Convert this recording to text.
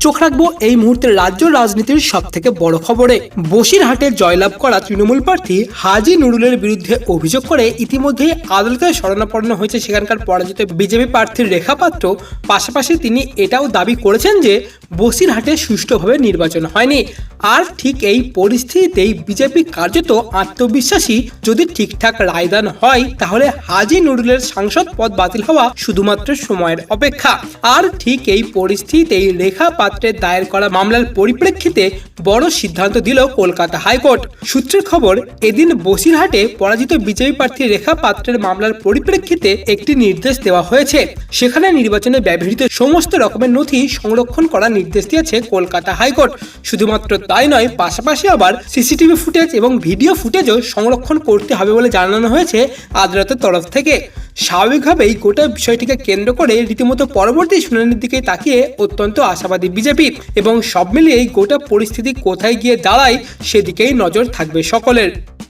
চোখ রাখব এই মুহূর্তে রাজ্য রাজনীতির সব থেকে বড় খবরে। বসিরহাটে জয়লাভ করা তৃণমূল প্রার্থী হাজি নুরুলের বিরুদ্ধে অভিযোগ করে ইতিমধ্যে আদালতে শরণাপন্ন হয়েছে সেখানকার পরাজিত বিজেপি প্রার্থীর রেখা পাত্র পাশাপাশি তিনি এটাও দাবি করেছেন যে বসিরহাটে সুষ্ঠুভাবে নির্বাচন হয়নি। আর ঠিক এই পরিস্থিতিতেই বিজেপি কার্যত আত্মবিশ্বাসী। যদি ঠিকঠাক রায়দান হয়, তাহলে হাজি নুরুলের সাংসদ পদ বাতিল হওয়া শুধুমাত্র সময়ের অপেক্ষা। আর ঠিক এই পরিস্থিতিতেই রেখা পাত্রের দায়ের করা মামলার পরিপ্রেক্ষিতে বড় সিদ্ধান্ত দিল কলকাতা হাইকোর্ট। সূত্রের খবর, এদিন বসিরহাটে পরাজিত বিজেপি প্রার্থী রেখা পাত্রের মামলার পরিপ্রেক্ষিতে একটি নির্দেশ দেওয়া হয়েছে। সেখানে নির্বাচনে ব্যবহৃত সমস্ত রকমের নথি সংরক্ষণ করার নির্দেশ দিয়েছে কলকাতা হাইকোর্ট। শুধুমাত্র তাই নয়, পাশাপাশি আবার সিসিটিভি ফুটেজ এবং ভিডিও ফুটেজও সংরক্ষণ করতে হবে বলে জানানো হয়েছে আদালতের তরফ থেকে। স্বাভাবিকভাবেই গোটা বিষয়টিকে কেন্দ্র করে রীতিমতো পরবর্তী শুনানির দিকে তাকিয়ে অত্যন্ত আশাবাদী বিজেপি এবং সব মিলিয়েই গোটা পরিস্থিতি কোথায় গিয়ে দাঁড়ায় সেদিকেই নজর থাকবে সকলের।